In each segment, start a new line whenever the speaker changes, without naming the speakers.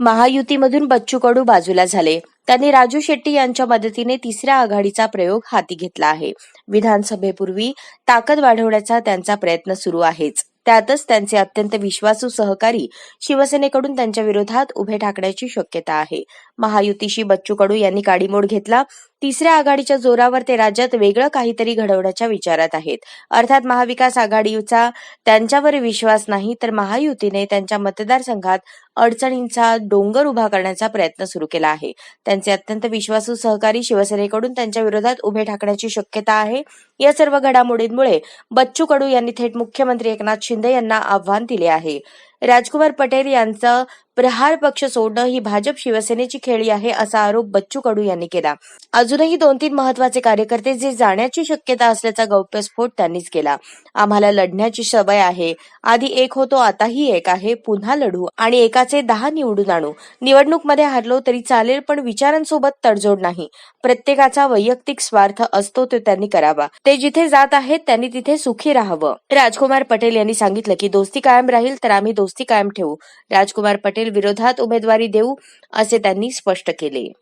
महायुतीमधून बच्चू कडू बाजूला झाले. त्यांनी राजू शेट्टी यांच्या मदतीने तिसऱ्या आघाडीचा प्रयोग हाती घेतला आहे. विधानसभेपूर्वी ताकद वाढवण्याचा त्यांचा प्रयत्न सुरू आहेच. त्यातच त्यांचे अत्यंत विश्वासू सहकारी शिवसेनेकडून त्यांच्या विरोधात उभे ठाकण्याची शक्यता आहे. महायुतीशी बच्चू कडू यांनी काडीमोड घेतला. तिसऱ्या आघाडीच्या जोरावर ते राज्यात वेगळं काहीतरी घडवण्याच्या विचारात आहेत. अर्थात महाविकास आघाडीचा त्यांच्यावर विश्वास नाही तर महायुतीने त्यांच्या मतदारसंघात अडचणींचा डोंगर उभा करण्याचा प्रयत्न सुरू केला आहे. त्यांचे अत्यंत विश्वासू सहकारी शिवसेनेकडून त्यांच्या विरोधात उभे ठाकण्याची शक्यता आहे. या सर्व घडामोडींमुळे बच्चू कडू यांनी थेट मुख्यमंत्री एकनाथ शिंदे यांना आव्हान दिले आहे. राजकुमार पटेल यांचं प्रहार पक्ष सोडणं ही भाजप शिवसेनेची खेळी आहे असा आरोप बच्चू कडू यांनी केला. अजूनही दोन तीन महत्त्वाचे कार्यकर्ते जे जाण्याची शक्यता असल्याचा गौप्यस्फोट त्यांनीच केला. आम्हाला लढण्याची सवय आहे. आधी एक होतो आताही एक आहे. पुन्हा लढू आणि एकाचे दहा निवडून आणू. निवडणूकमध्ये हारलो तरी चालेल पण विचारांसोबत तडजोड नाही. प्रत्येकाचा वैयक्तिक स्वार्थ असतो तो त्यांनी करावा. ते जिथे जात आहेत त्यांनी तिथे सुखी राहावं. राजकुमार पटेल यांनी सांगितलं की दोस्ती कायम राहील तर आम्ही दोस्ती कायम ठेवू. राजकुमार पटेल विरोधात उमेदवारी देऊ असे त्यांनी स्पष्ट केले.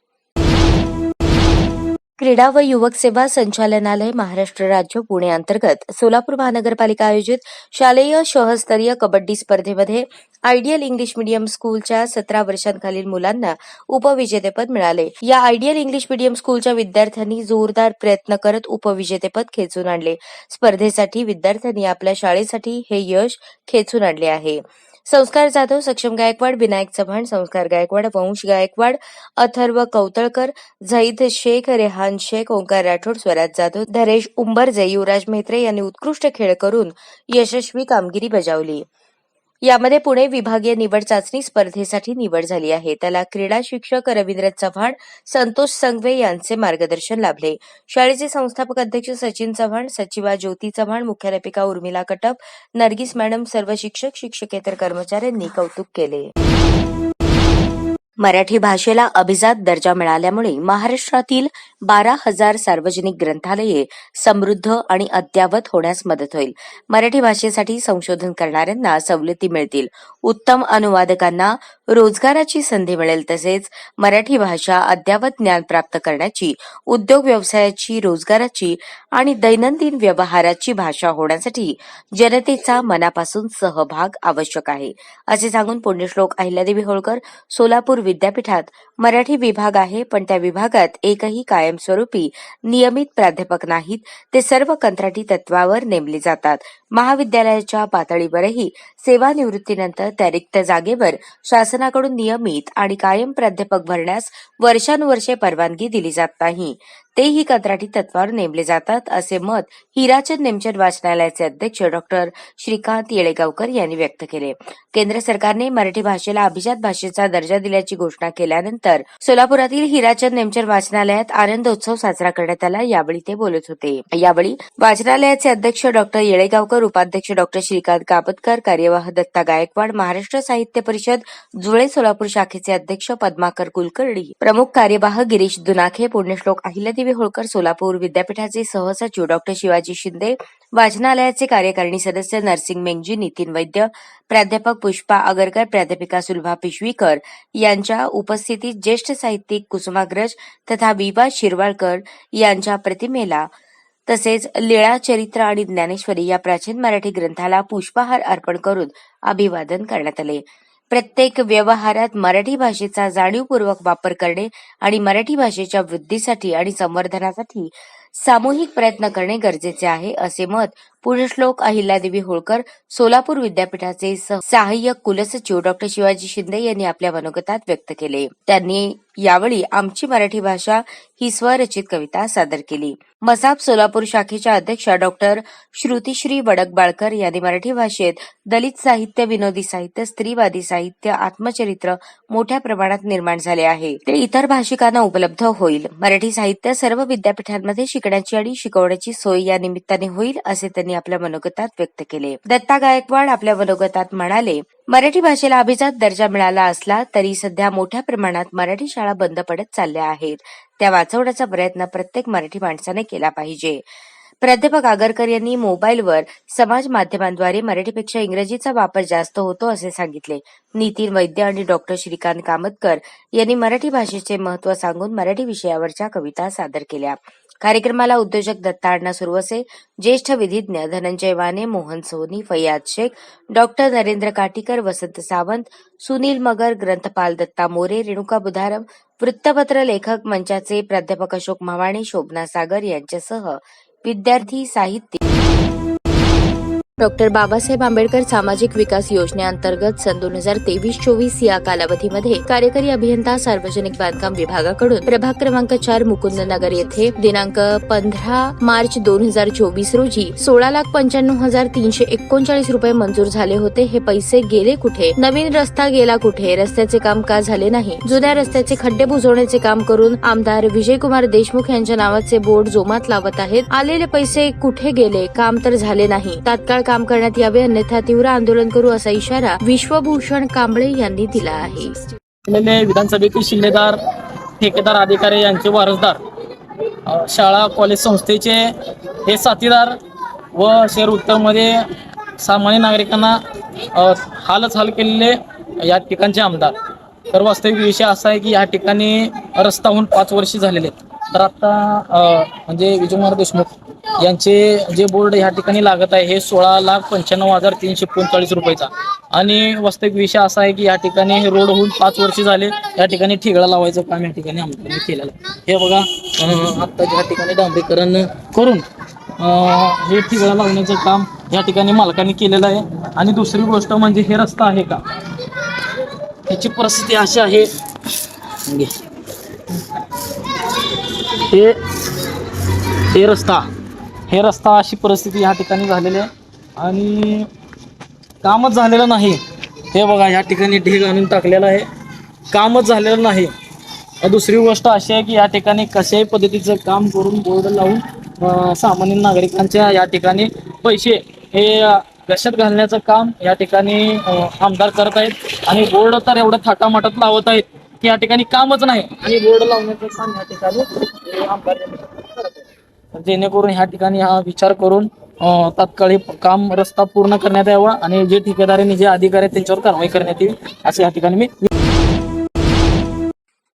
क्रीडा व युवक सेवा संचालनालय महाराष्ट्र राज्य पुणे अंतर्गत सोलापूर महानगरपालिका आयोजित शालेय शहरस्तरीय कबड्डी स्पर्धेमध्ये आयडियल इंग्लिश मीडियम स्कूलच्या सतरा वर्षांखालील मुलांना उपविजेतेपद मिळाले. या आयडियल इंग्लिश मीडियम स्कूलच्या विद्यार्थ्यांनी जोरदार प्रयत्न करत उपविजेतेपद खेचून आणले. स्पर्धेसाठी विद्यार्थ्यांनी आपल्या शाळेसाठी हे यश खेचून आणले आहे. संस्कार जाधव सक्षम गायकवाड विनायक चव्हाण संस्कार गायकवाड वंश गायकवाड अथर्व कौतळकर झैद शेख रेहान शेख ओंकार राठोड स्वराज जाधव धरेश उंबरजे युवराज मेत्रे यांनी उत्कृष्ट खेळ करून यशस्वी कामगिरी बजावली. यामध्ये पुणे विभागीय निवड चाचणी स्पर्धेसाठी निवड झाली आहे. त्याला क्रीडा शिक्षक रवींद्र चव्हाण संतोष संघवे यांचे मार्गदर्शन लाभले. शाळेचे संस्थापक अध्यक्ष सचिन चव्हाण सचिवा ज्योती चव्हाण मुख्याध्यापिका उर्मिला कटप नर्गिस मॅडम सर्व शिक्षक शिक्षकेतर कर्मचाऱ्यांनी कौतुक केले. मराठी भाषेला अभिजात दर्जा मिळाल्यामुळे महाराष्ट्रातील बारा हजार सार्वजनिक ग्रंथालये समृद्ध आणि अद्यावत होण्यास मदत होईल. मराठी भाषेसाठी संशोधन करणाऱ्यांना सवलती मिळतील. उत्तम अनुवादकांना रोजगाराची संधी मिळेल तसेच मराठी भाषा अद्यावत ज्ञान प्राप्त करण्याची उद्योग व्यवसायाची रोजगाराची आणि दैनंदिन व्यवहाराची भाषा होण्यासाठी जनतेचा मनापासून सहभाग आवश्यक आहे. असे सांगून पुण्यश्लोक अहिल्यादेवी होळकर सोलापूर विद्यापीठात मराठी विभाग आहे पण त्या विभागात एकही कायमस्वरूपी नियमित प्राध्यापक नाहीत ते सर्व कंत्राटी तत्वावर नेमले जातात. महाविद्यालयाच्या पातळीवरही सेवानिवृत्तीनंतर त्या रिक्त जागेवर शासनाकडून नियमित आणि कायम प्राध्यापक भरण्यास वर्षानुवर्षे परवानगी दिली जात नाही. तेही कंत्राटी तत्वावर नेमले जातात असे मत हिराचंद नेमचंद वाचनालयाचे अध्यक्ष डॉक्टर श्रीकांत येळेगावकर यांनी व्यक्त केले. केंद्र सरकारने मराठी भाषेला अभिजात भाषेचा दर्जा दिल्याची घोषणा केल्यानंतर सोलापुरातील हिराचंद नेमचंद वाचनालयात आनंदोत्सव साजरा करण्यात आला यावेळी ते बोलत होते. यावेळी वाचनालयाचे अध्यक्ष डॉक्टर येळेगावकर उपाध्यक्ष डॉक्टर श्रीकांत कापतकर कार्यवाह दत्ता गायकवाड महाराष्ट्र साहित्य परिषद जुळे सोलापूर शाखेचे अध्यक्ष पद्माकर कुलकर्णी प्रमुख कार्यवाह गिरीश दुनाखे पुण्यश्लोक अहिल्यादेवी होळकर सोलापूर विद्यापीठाचे सहसचिव डॉक्टर शिवाजी शिंदे वाचनालयाचे कार्यकारिणी सदस्य नरसिंग मेंगजी नितीन वैद्य प्राध्यापक पुष्पा आगरकर प्राध्यापिका सुलभा पिशवीकर यांच्या उपस्थितीत ज्येष्ठ साहित्यिक कुसुमाग्रज तथा विवा शिरवाळकर यांच्या प्रतिमेला तसेच लीळा चरित्र आणि ज्ञानेश्वरी या प्राचीन मराठी ग्रंथाला पुष्पहार अर्पण करून अभिवादन करण्यात आले. प्रत्येक व्यवहारात मराठी भाषेचा जाणीवपूर्वक वापर करणे आणि मराठी भाषेच्या वृद्धीसाठी आणि संवर्धनासाठी सामूहिक प्रयत्न करणे गरजेचे आहे असे मत पुण्यश्लोक अहिल्यादेवी होळकर सोलापूर विद्यापीठाचे सहाय्यक कुलसचिव डॉक्टर शिवाजी शिंदे यांनी आपल्या मनोगतात व्यक्त केले. त्यांनी यावेळी आमची मराठी भाषा ही स्वरचित कविता सादर केली. मसाप सोलापूर शाखेच्या अध्यक्षा डॉक्टर श्रुतीश्री वडकबाळकर यांनी मराठी भाषेत दलित साहित्य विनोदी साहित्य स्त्रीवादी साहित्य आत्मचरित्र मोठ्या प्रमाणात निर्माण झाले आहे. ते इतर भाषिकांना उपलब्ध होईल. मराठी साहित्य सर्व विद्यापीठांमध्ये शिकण्याची आणि शिकवण्याची सोय या निमित्ताने होईल असे त्यांनी आपल्या मनोगतात व्यक्त केले. दत्ता गायकवाड आपल्या मनोगतात म्हणाले मराठी भाषेला अभिजात दर्जा मिळाला असला तरी सध्या मोठ्या प्रमाणात मराठी शाळा बंद पडत चालल्या आहेत. त्या वाचवण्याचा प्रयत्न प्रत्येक मराठी माणसाने केला पाहिजे. प्राध्यापक आगरकर यांनी मोबाईलवर समाज माध्यमांद्वारे मराठीपेक्षा इंग्रजीचा वापर जास्त होतो असे सांगितले. नितीन वैद्य आणि डॉक्टर श्रीकांत कामतकर यांनी मराठी भाषेचे महत्त्व सांगून मराठी विषयावरच्या कविता सादर केल्या. कार्यक्रमाला उद्योजक दत्ता अण्णा सुरवसे ज्येष्ठ विधिज्ञ धनंजय वाने मोहन सोनी फैयाद शेख डॉक्टर नरेंद्र काटीकर वसंत सावंत सुनील मगर ग्रंथपाल दत्ता मोरे रेणुका बुधारम वृत्तपत्र लेखक मंचाचे प्राध्यापक अशोक मवाणे शोभना सागर यांच्यासह विद्यार्थी साहित्य. डॉक्टर बाबासाहेब आंबेडकर सामाजिक विकास योजनेअंतर्गत सन दोन हजार तेवीस चोवीस या कालावधीमध्ये कार्यकारी अभियंता सार्वजनिक बांधकाम विभागाकडून प्रभाग क्रमांक चार मुकुंद नगर येथे दिनांक पंधरा मार्च दोन हजार चोवीस रोजी सोळा लाख पंच्याण्णव हजार तीनशे एकोणचाळीस रुपये मंजूर झाले होते. हे पैसे गेले कुठे? नवीन रस्ता गेला कुठे? रस्त्याचे काम का झाले नाही. जुन्या रस्त्याचे खड्डे बुजवण्याचे काम करून आमदार विजयकुमार देशमुख यांच्या नावाचे बोर्ड जोमात लावत आहेत. आलेले पैसे कुठे गेले? काम तर झाले नाही. तात्काळ काम करण्यात यावे अन्यथा तीव्र आंदोलन करू असा इशारा विश्वभूषण कांबळे यांनी दिला आहे.
विधानसभेतील शिल्लेदार ठेकेदार अधिकारी यांचे वारसदार शाळा कॉलेज संस्थेचे हे साथीदार व शहर उत्तरमध्ये सामान्य नागरिकांना हालच हाल केलेले या ठिकाणचे आमदार. तर वास्तविक विषय असा आहे की या ठिकाणी रस्ता होऊन पाच वर्ष झालेले आहेत. तर आता म्हणजे विजयकुमार देशमुख यांचे जे बोर्ड या ठिकाणी लागत आहे हे सोळा लाख पंच्याण्णव हजार तीनशे एकोणचाळीस रुपयाचा. आणि वास्तविक विषय असा आहे की या ठिकाणी हे रोड होऊन पाच वर्ष झाले या ठिकाणी ठिगळा लावायचं काम या ठिकाणी आमदारांनी केलेलं आहे. हे बघा आता या ठिकाणी डांबरीकरण करून हे ठिगळा लावण्याचं काम या ठिकाणी मालकांनी केलेलं आहे. आणि दुसरी गोष्ट म्हणजे हे रस्ता आहे का? याची परिस्थिती अशी आहे. हे हे रस्ता. हे रस्ता अशी परिस्थिती ह्या ठिकाणी झालेली आहे. आणि कामच झालेलं नाही. हे बघा या ठिकाणी ढीग आणून टाकलेलं आहे. कामच झालेलं नाही. दुसरी गोष्ट अशी आहे की या ठिकाणी कशाही पद्धतीचं काम करून बोर्ड लावून सामान्य नागरिकांच्या या ठिकाणी पैसे हे अ, गशत घालण्याचं काम या ठिकाणी आमदार करत आहेत. आणि बोर्ड तर एवढं थाटामाटात लावत आहेत. या ठिकाणी कामच नाही आणि बोर्ड लावण्याचं काम या ठिकाणी आमदार. जेणेकरून ह्या ठिकाणी हा विचार करून तात्काळ हे काम रस्ता पूर्ण करण्यात यावा आणि जे ठेकेदारांनी जे अधिकारी आहेत त्यांच्यावर कारवाई करण्यात यावी असं या ठिकाणी मी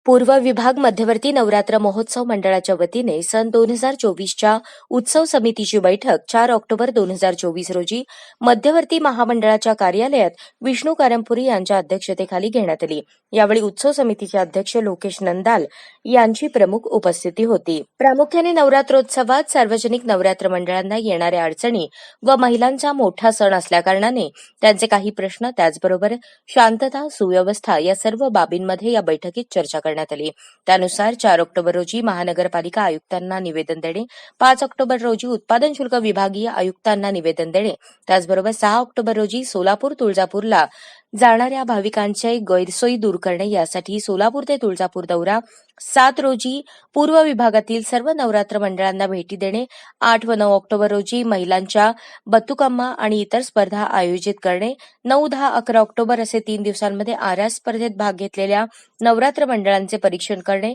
पूर्व विभाग मध्यवर्ती नवरात्र महोत्सव मंडळाच्या वतीने सन दोन हजार चोवीसच्या उत्सव समितीची बैठक चार ऑक्टोबर दोन हजार चोवीस रोजी मध्यवर्ती महामंडळाच्या कार्यालयात विष्णू कारंपुरी यांच्या अध्यक्षतेखाली घेण्यात आली यावेळी उत्सव समितीचे अध्यक्ष लोकेश नंदाल यांची प्रमुख उपस्थिती होती. प्रामुख्याने नवरात्रोत्सवात सार्वजनिक नवरात्र मंडळांना येणाऱ्या अडचणी व महिलांचा मोठा सण असल्याकारणाने त्यांचे काही प्रश्न त्याचबरोबर शांतता सुव्यवस्था या सर्व बाबींमध्ये या बैठकीत चर्चा करण्यात आली. त्यानुसार चार ऑक्टोबर रोजी महानगरपालिका आयुक्तांना निवेदन देणे पाच ऑक्टोबर रोजी उत्पादन शुल्क विभागीय आयुक्तांना निवेदन देणे त्याचबरोबर सहा ऑक्टोबर रोजी सोलापूर तुळजापूरला जाणाऱ्या भाविकांच्या गैरसोयी दूर करणे यासाठी सोलापूर ते तुळजापूर दौरा. सात रोजी पूर्व विभागातील सर्व नवरात्र मंडळांना भेटी देणे. आठ व नऊ ऑक्टोबर रोजी महिलांच्या बत्तुकम्मा आणि इतर स्पर्धा आयोजित करणे. नऊ दहा अकरा ऑक्टोबर असे तीन दिवसांमध्ये आरा स्पर्धेत भाग घेतलेल्या नवरात्र मंडळांचे परीक्षण करणे.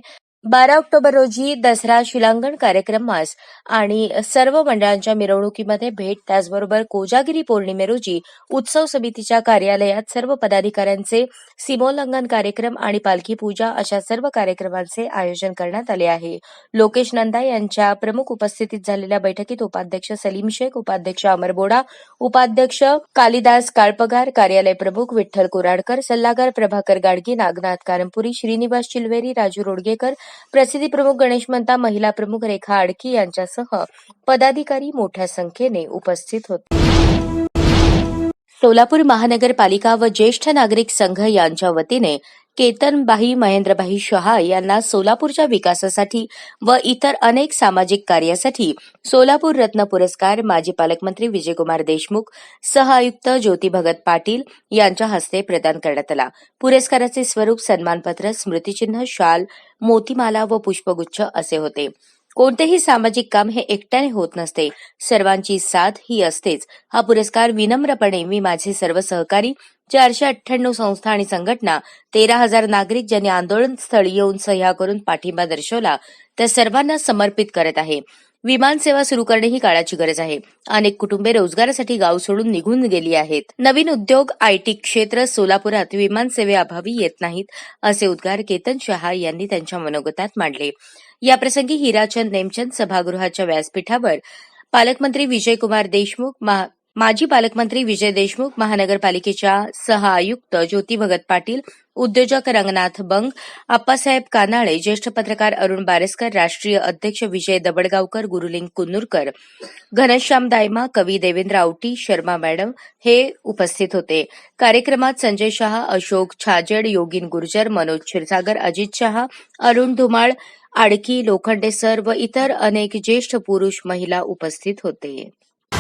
बारा ऑक्टोबर रोजी दसरा शिलांगण कार्यक्रमास आणि सर्व मंडळांच्या मिरवणुकीमध्ये भेट त्याचबरोबर कोजागिरी पौर्णिमे रोजी उत्सव समितीच्या कार्यालयात सर्व पदाधिकाऱ्यांचे सीमोल्लंघन कार्यक्रम आणि पालखी पूजा अशा सर्व कार्यक्रमांचे आयोजन करण्यात आले आहे. लोकेश नंदा यांच्या प्रमुख उपस्थितीत झालेल्या बैठकीत उपाध्यक्ष सलीम शेख उपाध्यक्ष अमर बोडा उपाध्यक्ष कालिदास काळपगार कार्यालय प्रमुख विठ्ठल कुराडकर सल्लागार प्रभाकर गाडगी नागनाथ कारंपुरी श्रीनिवास चिलवेरी राजू रोडगेकर प्रसिद्धी प्रमुख गणेश मंता महिला प्रमुख रेखा आडकी यांच्यासह पदाधिकारी मोठ्या संख्येने उपस्थित होते. सोलापूर महानगरपालिका व ज्येष्ठ नागरिक संघ यांच्या वतीने केतनबाई महेंद्रबाई शहा यांना सोलापूरच्या विकासासाठी व इतर अनेक सामाजिक कार्यासाठी सोलापूर रत्न पुरस्कार माजी पालकमंत्री विजयकुमार देशमुख सह आयुक्त ज्योती भगत पाटील यांच्या हस्ते प्रदान करण्यात आला. पुरस्काराचे स्वरूप सन्मानपत्र स्मृतिचिन्ह शाल मोतीमाला व पुष्पगुच्छ असे होते. कोणतेही सामाजिक काम हे एकट्याने होत नसते. सर्वांची साथ ही असतेच. हा पुरस्कार विनम्रपणे मी माझे सर्व सहकारी चारशे अठ्ठ्याण्णव संस्था आणि संघटना तेरा हजार नागरिक ज्यांनी आंदोलन स्थळी येऊन सह्या करून पाठिंबा दर्शवला त्या सर्वांना समर्पित करत आहे. विमानसेवा सुरू करणे ही काळाची गरज आहे. अनेक कुटुंबे रोजगारासाठी गाव सोडून निघून गेली आहेत. नवीन उद्योग आयटी क्षेत्र सोलापुरात विमानसेवेअभावी येत नाहीत असे उद्गार केतन शहा यांनी त्यांच्या मनोगतात मांडले. याप्रसंगी हिराचंद नेमचंद सभागृहाच्या व्यासपीठावर पालकमंत्री विजयकुमार देशमुख माजी पालकमंत्री विजय देशमुख महानगरपालिकेच्या सहआयुक्त ज्योती भगत पाटील उद्योजक रंगनाथ बंग आप्पासाहेब कानाळे ज्येष्ठ पत्रकार अरुण बारसकर राष्ट्रीय अध्यक्ष विजय दबडगावकर गुरुलिंग कुन्नूरकर घनश्याम दायमा कवी देवेंद्र आवटी शर्मा मॅडम हे उपस्थित होते. कार्यक्रमात संजय शहा अशोक छाजेड योगिन गुर्जर मनोज क्षीरसागर अजित शहा अरुण धुमाळ आडकी लोखंडे सर व इतर अनेक ज्येष्ठ पुरुष महिला उपस्थित होते.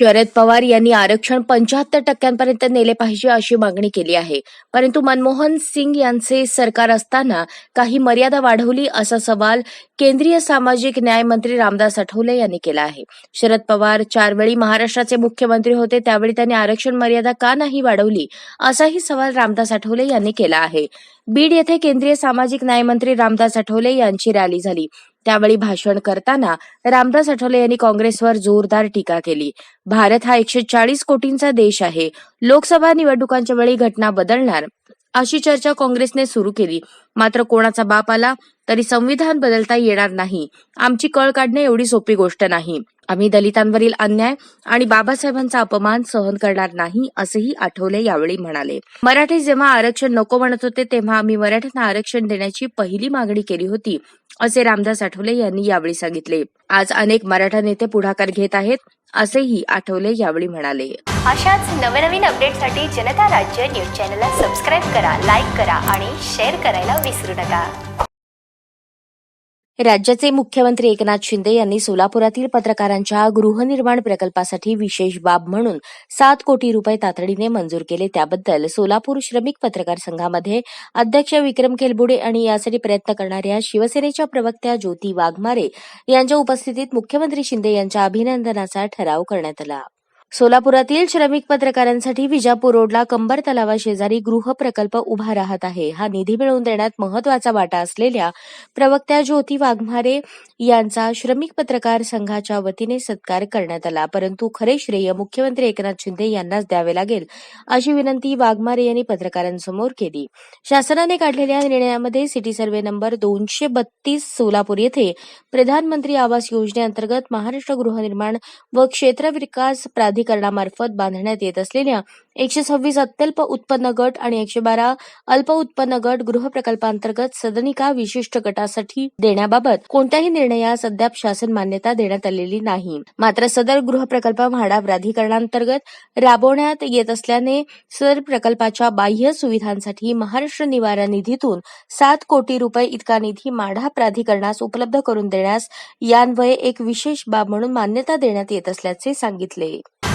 शरद पवार यांनी आरक्षण पंच्याहत्तर टक्क्यांपर्यंत नेले पाहिजे अशी मागणी केली आहे. परंतु मनमोहन सिंग यांचे सरकार असताना काही मर्यादा वाढवली असा सवाल केंद्रीय सामाजिक न्याय मंत्री रामदास आठवले यांनी केला आहे. शरद पवार चार वेळी महाराष्ट्राचे मुख्यमंत्री होते त्यावेळी त्यांनी आरक्षण मर्यादा का नाही वाढवली असाही सवाल रामदास आठवले यांनी केला आहे. बीड येथे केंद्रीय सामाजिक न्याय मंत्री रामदास आठवले यांची रॅली झाली. त्यावेळी भाषण करताना रामदास आठवले यांनी काँग्रेसवर जोरदार टीका केली. भारत हा एकशे चाळीस कोटींचा देश आहे. लोकसभा निवडणुकांच्या वेळी घटना बदलणार अशी चर्चा काँग्रेसने सुरू केली. मात्र कोणाचा बाप आला तरी संविधान बदलता येणार नाही. आमची कळ काढणे एवढी सोपी गोष्ट नाही. आम्ही दलितांवरील अन्याय आणि बाबासाहेबांचा अपमान सहन करणार नाही असंही आठवले यावेळी म्हणाले. मराठी जेव्हा आरक्षण नको म्हणत होते तेव्हा आम्ही मराठ्यांना आरक्षण देण्याची पहिली मागणी केली होती असे रामदास आठवले यांनी यावेळी सांगितले. आज अनेक मराठा नेते पुढाकार घेत आहेत. असेही आठवले यावेळी म्हणाले.
अशाच नवनवीन अपडेटसाठी जनता राज्य न्यूज चॅनलला सबस्क्राईब करा लाईक करा आणि शेअर करायला विसरू नका.
राज्याचे मुख्यमंत्री एकनाथ शिंदे यांनी सोलापुरातील पत्रकारांच्या गृहनिर्माण प्रकल्पासाठी विशेष बाब म्हणून सात कोटी रुपये तातडीने मंजूर केले. त्याबद्दल सोलापूर श्रमिक पत्रकार संघामध्ये अध्यक्ष विक्रम केलबुडे आणि यासाठी प्रयत्न करणाऱ्या शिवसेनेच्या प्रवक्त्या ज्योती वाघमारे यांच्या उपस्थितीत मुख्यमंत्री शिंदे यांच्या अभिनंदनाचा ठराव करण्यात आला. सोलापुरातील श्रमिक पत्रकारांसाठी विजापूर रोडला कंबर तलावाशेजारी गृह प्रकल्प उभा राहत आहे. हा निधी मिळवून देण्यात महत्त्वाचा वाटा असलेल्या प्रवक्त्या ज्योती वाघमारे यांचा श्रमिक पत्रकार संघाच्या वतीने सत्कार करण्यात आला. परंतु खरे श्रेय मुख्यमंत्री एकनाथ शिंदे यांनाच द्यावे लागेल अशी विनंती वाघमारे यांनी पत्रकारांसमोर केली. शासनाने काढलेल्या निर्णयामध्ये सिटी सर्व्हे नंबर दोनशे बत्तीस सोलापूर येथे प्रधानमंत्री आवास योजनेअंतर्गत महाराष्ट्र गृहनिर्माण व क्षेत्र विकास प्राधिकरणामार्फत बांधण्यात येत असलेल्या एकशे सव्वीस अत्यल्प उत्पन्न गट आणि एकशे बारा अल्प उत्पन्न गट गृह प्रकल्पांतर्गत सदनिका विशिष्ट गटासाठी देण्याबाबत कोणत्याही निर्णयास अद्याप शासन मान्यता देण्यात आलेली नाही. मात्र सदर गृह प्रकल्प म्हाडा प्राधिकरणांतर्गत राबवण्यात येत असल्याने सदर प्रकल्पाच्या बाह्य सुविधांसाठी महाराष्ट्र निवारा निधीतून सात कोटी रुपये इतका निधी माढा प्राधिकरणास उपलब्ध करून देण्यास यान्वये एक विशेष बाब म्हणून मान्यता देण्यात येत असल्याचे सांगितले.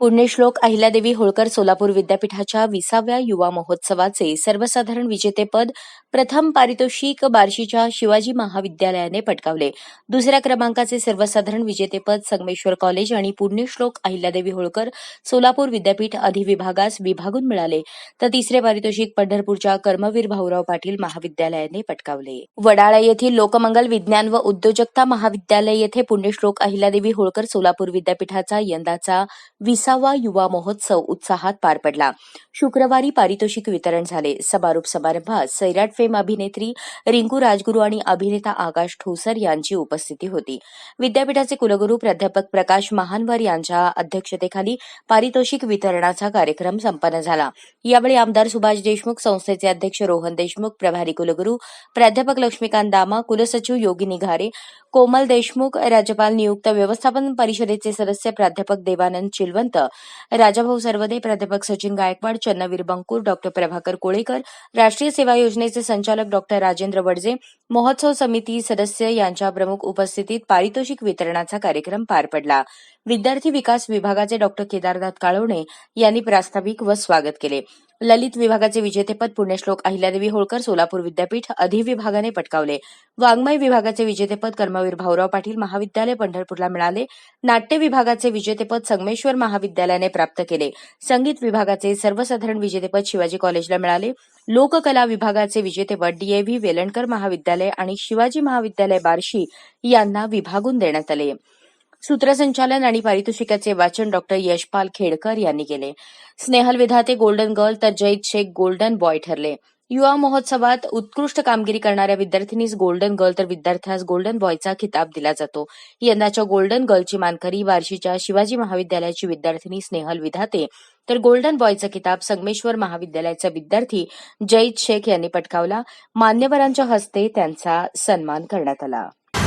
पुण्यश्लोक अहिल्यादेवी होळकर सोलापूर विद्यापीठाच्या विसाव्या युवा महोत्सवाचे सर्वसाधारण विजेतेपद प्रथम पारितोषिक बार्शीच्या शिवाजी महाविद्यालयाने पटकावले. दुसऱ्या क्रमांकाचे सर्वसाधारण विजेतेपद संगमेश्वर कॉलेज आणि पुण्यश्लोक अहिल्यादेवी होळकर सोलापूर विद्यापीठ अधिविभागास विभागून मिळाले. तर तिसरे पारितोषिक पंढरपूरच्या कर्मवीर भाऊराव पाटील महाविद्यालयाने पटकावले. वडाळा येथील लोकमंगल विज्ञान व उद्योजकता महाविद्यालय येथे पुण्यश्लोक अहिल्यादेवी होळकर सोलापूर विद्यापीठाचा यंदाचा विसा विसावा युवा महोत्सव उत्साहात पार पडला. शुक्रवारी पारितोषिक वितरण झाले. समारोप समारंभात सैराट फेम अभिनेत्री रिंकू राजगुरू आणि अभिनेता आकाश ठोसर यांची उपस्थिती होती. विद्यापीठाचे कुलगुरू प्राध्यापक प्रकाश महानवर यांच्या अध्यक्षतेखाली पारितोषिक वितरणाचा कार्यक्रम संपन्न झाला. यावेळी आमदार सुभाष देशमुख संस्थेचे अध्यक्ष रोहन देशमुख प्रभारी कुलगुरू प्राध्यापक लक्ष्मीकांत दामा कुलसचिव योगिनी घारे कोमल देशमुख राज्यपाल नियुक्त व्यवस्थापन परिषदेचे सदस्य प्राध्यापक देवानंद चिलवंत राजाभाऊ सर्वदे प्राध्यापक सचिन गायकवाड चन्नवीर बंकूर डॉक्टर प्रभाकर कोळेकर राष्ट्रीय सेवा योजनेचे संचालक डॉक्टर राजेंद्र वडजे महोत्सव समिती सदस्य यांच्या प्रमुख उपस्थितीत पारितोषिक वितरणाचा कार्यक्रम पार पडला. विद्यार्थी विकास विभागाचे डॉक्टर केदारनाथ काळवणे यांनी प्रास्ताविक व स्वागत केले. ललित विभागाचे विजेतेपद पुण्यश्लोक अहिल्यादेवी होळकर सोलापूर विद्यापीठ अधिविभागाने पटकावले. वाङ्मय विभागाचे विजेतेपद कर्मवीर भाऊराव पाटील महाविद्यालय पंढरपूरला मिळाले. नाट्य विभागाचे विजेतेपद संगमेश्वर महाविद्यालयाने प्राप्त केले. संगीत विभागाचे सर्वसाधारण विजेतेपद शिवाजी कॉलेजला मिळाले. लोककला विभागाचे विजेतेपद डीएव्ही वेलणकर महाविद्यालय आणि शिवाजी महाविद्यालय बार्शी यांना विभागून देण्यात आले. सूत्रसंचालन आणि पारितोषिकाचे वाचन डॉक्टर यशपाल खेडकर यांनी केले. स्नेहल विधाते गोल्डन गर्ल तर जैद शेख गोल्डन बॉय ठरले. युवा महोत्सवात उत्कृष्ट कामगिरी करणाऱ्या विद्यार्थिनीस गोल्डन गर्ल तर विद्यार्थ्यास गोल्डन बॉयचा खिताब दिला जातो. यंदाच्या गोल्डन गर्लची मानकरी बार्शीच्या शिवाजी महाविद्यालयाची विद्यार्थिनी स्नेहल विधाते तर गोल्डन बॉयचा किताब संगमेश्वर महाविद्यालयाचा विद्यार्थी जैद शेख यांनी पटकावला. मान्यवरांच्या हस्ते त्यांचा सन्मान करण्यात आला.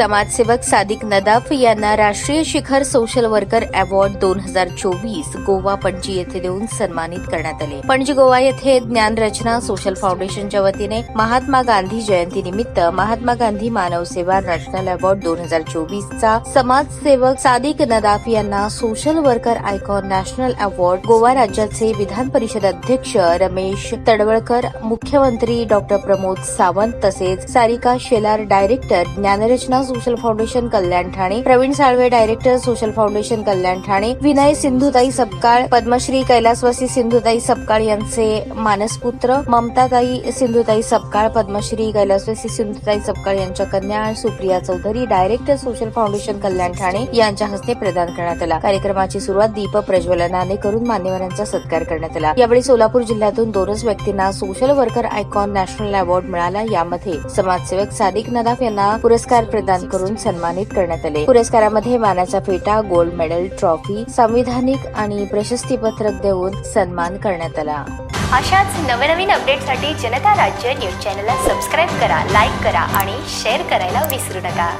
समाजसेवक सादिक नदाफ यांना राष्ट्रीय शिखर सोशल वर्कर अवॉर्ड दोन हजार चोवीस गोवा पणजी येथे देऊन सन्मानित करण्यात आले. पणजी गोवा येथे ज्ञान रचना सोशल फाउंडेशनच्या वतीने महात्मा गांधी जयंती निमित्त महात्मा गांधी मानव सेवा नॅशनल अवॉर्ड दोन हजार चोवीस चा समाजसेवक सादिक नदाफ यांना social worker icon national award Goa राज्याचे विधान परिषद अध्यक्ष रमेश तडवळकर मुख्यमंत्री डॉक्टर प्रमोद सावंत तसेच Sarika Shelar director Dnyanrachana social foundation Kalyan Thane Pravin Salve director social foundation Kalyan Thane Vinay Sindhutai Sapkal Padmashri कैलासवासी सिंधुताई सपकाळ यांचे मानसपुत्र. ममताताई सिंधुताई सपकाळ पद्मश्री कैलासवासी सिंधुताई सपकाळ यांच्या कन्या. Supriya Chaudhari director social foundation Kalyan Thane यांच्या हस्ते प्रदान करण्यात आला. कार्यक्रमाची सुरुवात दीप प्रज्वलनाने करून मान्यवरांचा सत्कार करण्यात आला. यावेळी सोलापूर जिल्ह्यातून दोनच व्यक्तींना social worker icon national award मिळाला. यामध्ये समाजसेवक सादिक नदाफ यांना पुरस्कार प्रदान प्रदान करून सन्मानित करण्यात आले. पुरस्कारामध्ये मानाचा फेटा गोल्ड मेडल ट्रॉफी संविधानिक आणि प्रशस्तीपत्रक देऊन सन्मान करण्यात आला.
अशाच नवनवीन अपडेटसाठी जनता राज्य न्यूज चॅनलला सबस्क्राईब करा लाईक करा आणि शेअर करायला विसरू नका.